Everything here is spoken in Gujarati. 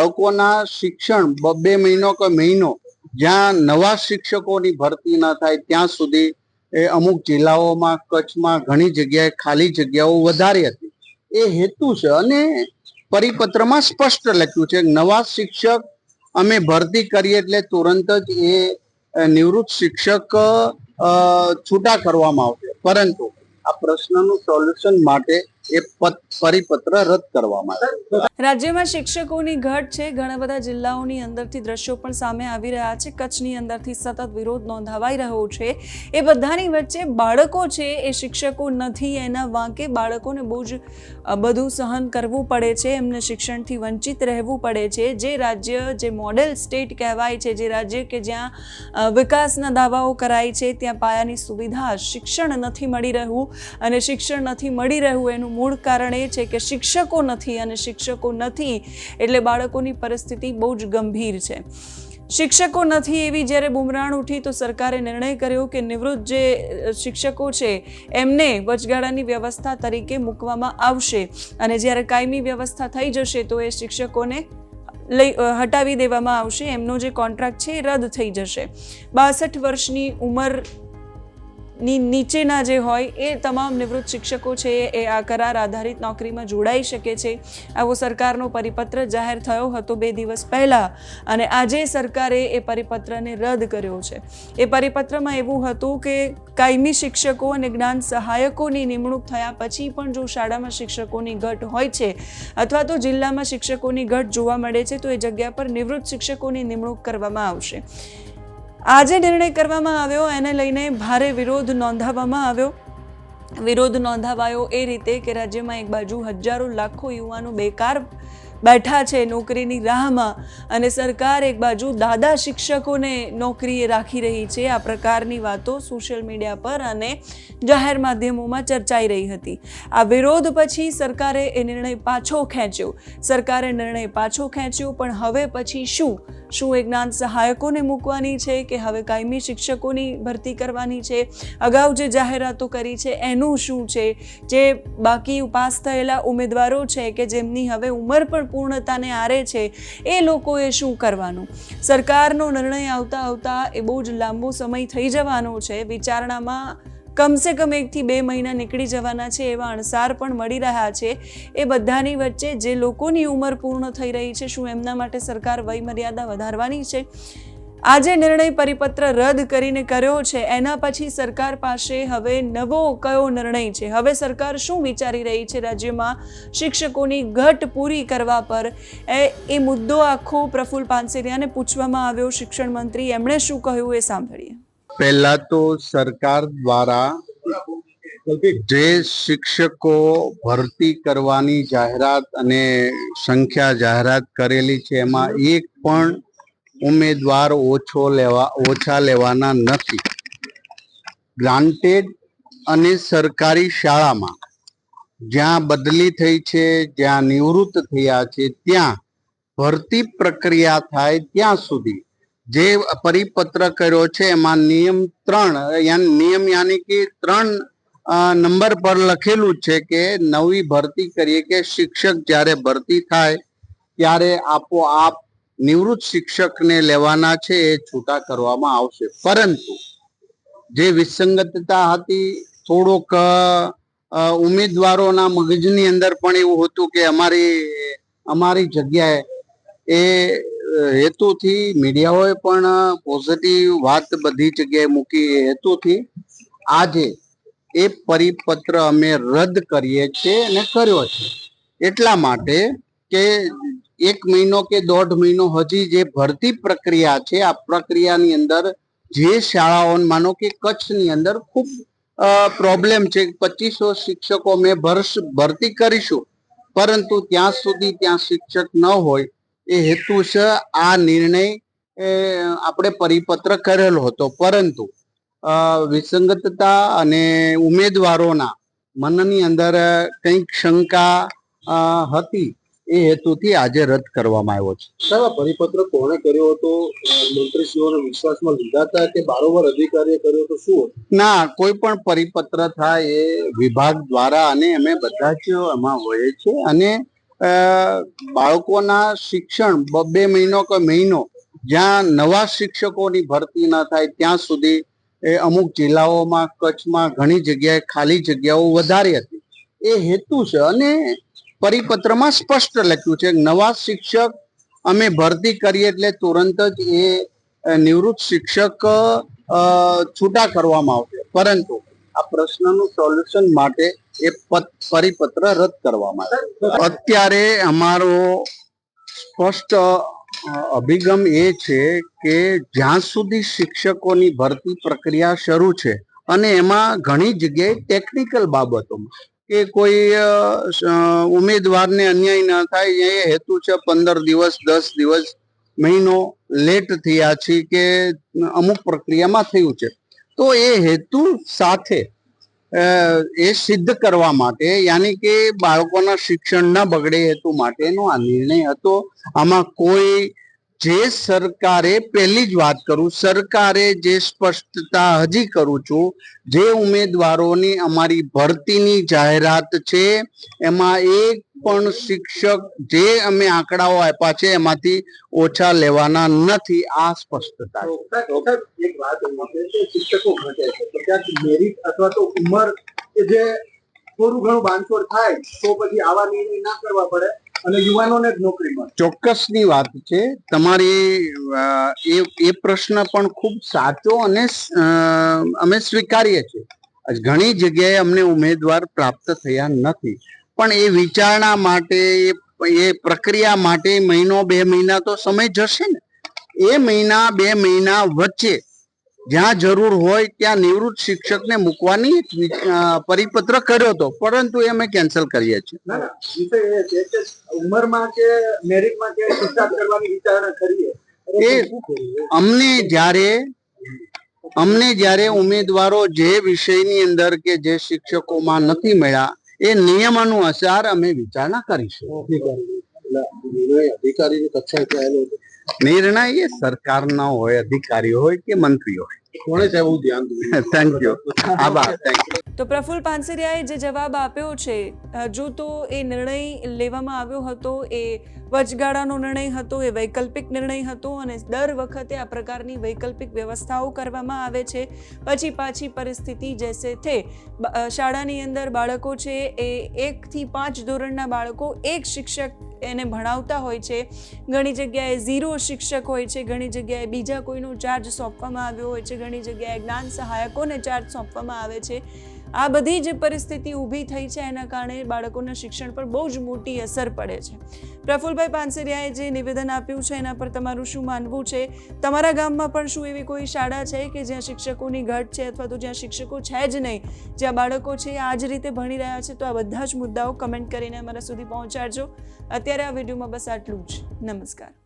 બાળકોના શિક્ષણ બે મહિનો કે મહિનો જ્યાં નવા શિક્ષકોની ભરતી ન થાય ત્યાં સુધી એ અમુક જિલ્લાઓમાં, કચ્છમાં ઘણી જગ્યાએ ખાલી જગ્યાઓ વધારી હતી. એ હેતુ છે અને પરિપત્રમાં સ્પષ્ટ લખ્યું છે નવા શિક્ષક અમે ભરતી કરીએ એટલે તુરંત જ એ નિવૃત્ત શિક્ષક છૂટા કરવામાં આવશે. પરંતુ આ પ્રશ્નનું સોલ્યુશન માટે રાજ્યમાં શિક્ષકોની ઘટ છે. ઘણા બધા જિલ્લાઓની અંદરથી દ્રશ્યો પણ સામે આવી રહ્યા છે. કચ્છની અંદરથી સતત વિરોધ નોંધાવાઈ રહ્યો છે. એ બધાની વચ્ચે બાળકો છે. એ શિક્ષકો નથી. એના વાંકે બાળકોને બહુ જ બધું સહન કરવું પડે છે. એમને શિક્ષણથી વંચિત રહેવું પડે છે. જે રાજ્ય, જે મોડેલ સ્ટેટ કહેવાય છે, જે રાજ્ય કે જ્યાં વિકાસના દાવાઓ કરાય છે, ત્યાં પાયાની સુવિધા શિક્ષણ નથી મળી રહ્યું. અને શિક્ષણ નથી મળી રહ્યું એનું મૂળ કારણ એ છે કે શિક્ષકો નથી અને શિક્ષકો નથી એટલે બાળકોની પરિસ્થિતિ બહુ જ ગંભીર છે. શિક્ષકો નથી એવી જ્યારે બુમરાણ ઉઠી તો સરકારે નિર્ણય કર્યો કે નિવૃત્ત જે શિક્ષકો છે એમને વચગાળાની વ્યવસ્થા તરીકે મૂકવામાં આવશે અને જ્યારે કાયમી વ્યવસ્થા થઈ જશે તો એ શિક્ષકોને લઈ હટાવી દેવામાં આવશે. એમનો જે કોન્ટ્રાક્ટ છે એ રદ થઈ જશે. બાસઠ વર્ષની ઉંમર ની નીચેના જે હોય એ તમામ નિવૃત્ત શિક્ષકો છે એ આ કરાર આધારિત નોકરીમાં જોડાઈ શકે છે. આવો સરકારનો પરિપત્ર જાહેર થયો હતો બે દિવસ પહેલાં અને આજે સરકારે એ પરિપત્રને રદ કર્યો છે. એ પરિપત્રમાં એવું હતું કે કાયમી શિક્ષકો અને જ્ઞાન સહાયકોની નિમણૂક થયા પછી પણ જો શાળામાં શિક્ષકોની ઘટ હોય છે અથવા તો જિલ્લામાં શિક્ષકોની ઘટ જોવા મળે છે તો એ જગ્યા પર નિવૃત્ત શિક્ષકોની નિમણૂક કરવામાં આવશે. આજે નિર્ણય કરવામાં આવ્યો, એને લઈને ભારે વિરોધ નોંધાવવામાં આવ્યો. વિરોધ નોંધાવાયો એ રીતે કે રાજ્યમાં એક બાજુ હજારો લાખો યુવાનો બેકાર બેઠા છે નોકરીની રાહમાં અને સરકાર એક બાજુ દાદા શિક્ષકોને નોકરીએ રાખી રહી છે. આ પ્રકારની વાતો સોશિયલ મીડિયા પર અને જાહેર માધ્યમોમાં ચર્ચાઈ રહી હતી. આ વિરોધ પછી સરકારે એ નિર્ણય પાછો ખેંચ્યો. સરકારે નિર્ણય પાછો ખેંચ્યો, પણ હવે પછી શું? શું એ જ્ઞાન સહાયકોને મૂકવાની છે કે હવે કાયમી શિક્ષકોની ભરતી કરવાની છે? અગાઉ જે જાહેરાતો કરી છે, એનું શું છે? જે બાકી પાસ થયેલા ઉમેદવારો છે કે જેમની હવે ઉંમર પણ પૂર્ણતાને આરે છે, એ લોકોએ શું કરવાનું? સરકારનો નિર્ણય આવતા આવતા એ બહુ જ લાંબો સમય થઈ જવાનો છે. વિચારણામાં કમસે કમ એકથી બે મહિના નીકળી જવાના છે એવા અણસાર પણ મળી રહ્યા છે. એ બધાની વચ્ચે જે લોકોની ઉંમર પૂર્ણ થઈ રહી છે, શું એમના માટે સરકાર વયમર્યાદા વધારવાની છે? આજે નિર્ણય પરિપત્ર રદ કરીને કર્યો છે. એના પછી સરકાર પાસે હવે નવો કયો નિર્ણય છે? હવે સરકાર શું વિચારી રહી છે? રાજ્યમાં શિક્ષકોની ઘટ પૂરી કરવા પર એ એ મુદ્દો આખો પ્રફુલ પાનસેરિયાને પૂછવામાં આવ્યો. શિક્ષણ મંત્રી એમણે શું કહ્યું એ સાંભળીએ. પહેલા તો સરકાર દ્વારા જે શિક્ષકો ભરતી કરવાની જાહેરાત અને સંખ્યા જાહેરાત કરેલી છે, એમાં એક પણ ઉમેદવાર ઓછો લેવા, ઓછા લેવાના નથી. ગ્રાન્ટેડ અને સરકારી શાળામાં જ્યાં બદલી થઈ છે, જ્યાં નિવૃત્ત થયા છે, ત્યાં ભરતી પ્રક્રિયા થાય ત્યાં સુધી જે પરિપત્ર કર્યો છે, એમાં નિયમ ત્રણ નિયમ યાની કે ત્રણ નંબર પર લખેલું છે કે નવી ભરતી કરીએ કે શિક્ષક જ્યારે ભરતી થાય, ત્યારે આપોઆપ નિવૃત્ત શિક્ષકને લેવાના છે એ છૂટા કરવામાં આવશે. પરંતુ જે વિસંગતતા હતી, થોડોક ઉમેદવારોના મગજની અંદર પણ એવું હતું કે અમારી અમારી જગ્યાએ એ હેતુથી મીડિયાઓએ પણ પોઝિટિવ વાત બધી જગ્યાએ મૂકી હેતુથી આજે એ પરિપત્ર અમે રદ કરીએ છીએ અને કર્યો છે. એટલા માટે કે એક મહિનો કે દોઢ મહિનો હજી જે ભરતી પ્રક્રિયા છે, આ પ્રક્રિયાની અંદર જે શાળાઓ, માનો કે કચ્છની અંદર ખૂબ પ્રોબ્લેમ છે. પચીસો શિક્ષકો મેં ભરશ ભરતી કરીશું. પરંતુ ત્યાં સુધી ત્યાં શિક્ષક ન હોય એ હેતુ છે આ નિર્ણય આપણે પરિપત્ર કરેલો હતો. પરંતુ વિસંગતતા અને ઉમેદવારોના મનની અંદર કંઈક શંકા હતી એ હેતુથી આજે રદ કરવામાં આવ્યો છે. સાહેબ આ પરિપત્ર કોણે કર્યો હતો? મંત્રીશ્રીઓને વિશ્વાસમાં લીધા હતા કે બારોબાર અધિકારીએ કર્યો તો શું ના કોઈ પણ પરિપત્ર થાય એ વિભાગ દ્વારા અને અમે બધા જ એમાં હોય છે અને બાળકોના શિક્ષણ બે મહિનો કે મહિનો જ્યાં નવા શિક્ષકોની ભરતી ન થાય ત્યાં સુધી એ અમુક જિલ્લાઓમાં, કચ્છમાં ઘણી જગ્યાએ ખાલી જગ્યાઓ વધારી હતી. એ હેતુ છે અને પરિપત્રમાં સ્પષ્ટ લખ્યું છે નવા શિક્ષક અમે ભરતી કરીએ એટલે તુરંત જ એ નિવૃત્ત શિક્ષક છૂટા કરવામાં આવશે. પરંતુ આ પ્રશ્નનું સોલ્યુશન માટે એ પત- પરિપત્ર રદ કરવામાં આવે અત્યારે અમારો સ્પષ્ટ અભિગમ એ છે કે જ્યાં સુધી શિક્ષકોની ભરતી પ્રક્રિયા શરૂ છે અને એમાં ઘણી જગ્યાએ ટેકનિકલ બાબતોમાં કે કોઈ ઉમેદવારને અન્યાય ન થાય, એ હેતુ છે પંદર દિવસ, દસ દિવસ, મહિનો લેટ થયા છે કે અમુક પ્રક્રિયામાં થયું છે. તો એ હેતુ સાથે એ સિદ્ધ કરવા માટે, યાની કે બાળકોના શિક્ષણ ન બગડે હેતુ માટેનો આ નિર્ણય હતો. આમાં કોઈ જે સરકારે પહેલી જ વાત કરું, સરકારે જે સ્પષ્ટતા હજી કરું છું, જે ઉમેદવારોની અમારી ભરતીની જાહેરાત છે, એમાં એક પણ શિક્ષક જે અમે આંકડાઓ આપ્યા છે, એમાંથી ઓછા લેવાના નથી, આ સ્પષ્ટતા શિક્ષકો ઘટે છે અથવા તો ઉંમર કે જે થોડું ઘણું બાંધછોડ થાય, તો પછી આવા નિર્ણય ના કરવા પડે. અને યુવાનોને જ નોકરી મળે. ચોક્કસની વાત છે. તમારી એ એ પ્રશ્ન પણ ખૂબ સાચો અને અમે સ્વીકારીએ છીએ. ઘણી જગ્યાએ અમને ઉમેદવાર પ્રાપ્ત થયા નથી. પણ એ વિચારણા માટે એ એ પ્રક્રિયા માટે મહિનો બે મહિના તો સમય જશે ને. એ મહિના બે મહિના વચ્ચે જ્યાં જરૂર હોય ત્યાં નિવૃત્ત શિક્ષકને મૂકવાની પરિપત્ર કર્યો હતો. પરંતુ એ અમે કેન્સલ કરીએ છીએ. એ ઉંમરમાં કે મેરિટમાં કે કરવાની વિચારણા કરીએ. એ અમને જ્યારે અમને જ્યારે ઉમેદવારો જે વિષયની અંદર કે જે શિક્ષકોમાં નથી મળ્યા એ નિયમાનુસાર અમે વિચારણા કરીશું. અધિકારી કક્ષાએ નિર્ણય એ સરકારનો હોય અધિકારીઓ હોય કે મંત્રી હોય. કોણે સાહેબ ધ્યાન થેન્ક યુ આભાર. થેન્ક યુ તો પ્રફુલ પાનસરિયાએ જે જવાબ આપ્યો છે હજુ તો એ નિર્ણય લેવામાં આવ્યો હતો એ વચગાળાનો નિર્ણય હતો એ વૈકલ્પિક નિર્ણય હતો અને દર વખતે આ પ્રકારની વૈકલ્પિક વ્યવસ્થાઓ કરવામાં આવે છે. પછી પાછી પરિસ્થિતિ જેસે થે. શાળાની અંદર બાળકો છે એ એકથી પાંચ ધોરણના બાળકો એક શિક્ષક એને ભણાવતા હોય છે. ઘણી જગ્યાએ ઝીરો શિક્ષક હોય છે. ઘણી જગ્યાએ બીજા કોઈનો ચાર્જ સોંપવામાં આવ્યો હોય છે. ઘણી જગ્યાએ જ્ઞાન સહાયકોને ચાર્જ સોંપવામાં આવે છે. આ બધી જે પરિસ્થિતિ ઊભી થઈ છે. એના કારણે બાળકોના શિક્ષણ પર બહુ જ મોટી અસર પડે છે. પ્રફુલભાઈ પાનસરિયાએ જે નિવેદન આપ્યું છે, એના પર તમારું શું માનવું છે? તમારા ગામમાં પણ શું એવી કોઈ શાળા છે કે જ્યાં શિક્ષકોની ઘટ છે અથવા તો જ્યાં શિક્ષકો છે જ નહીં? જ્યાં બાળકો છે, આ જ રીતે ભણી રહ્યા છે, તો આ બધા જ મુદ્દાઓ કમેન્ટ કરીને અમારા સુધી પહોંચાડજો. અત્યારે આ વિડીયોમાં બસ આટલું જ. નમસ્કાર.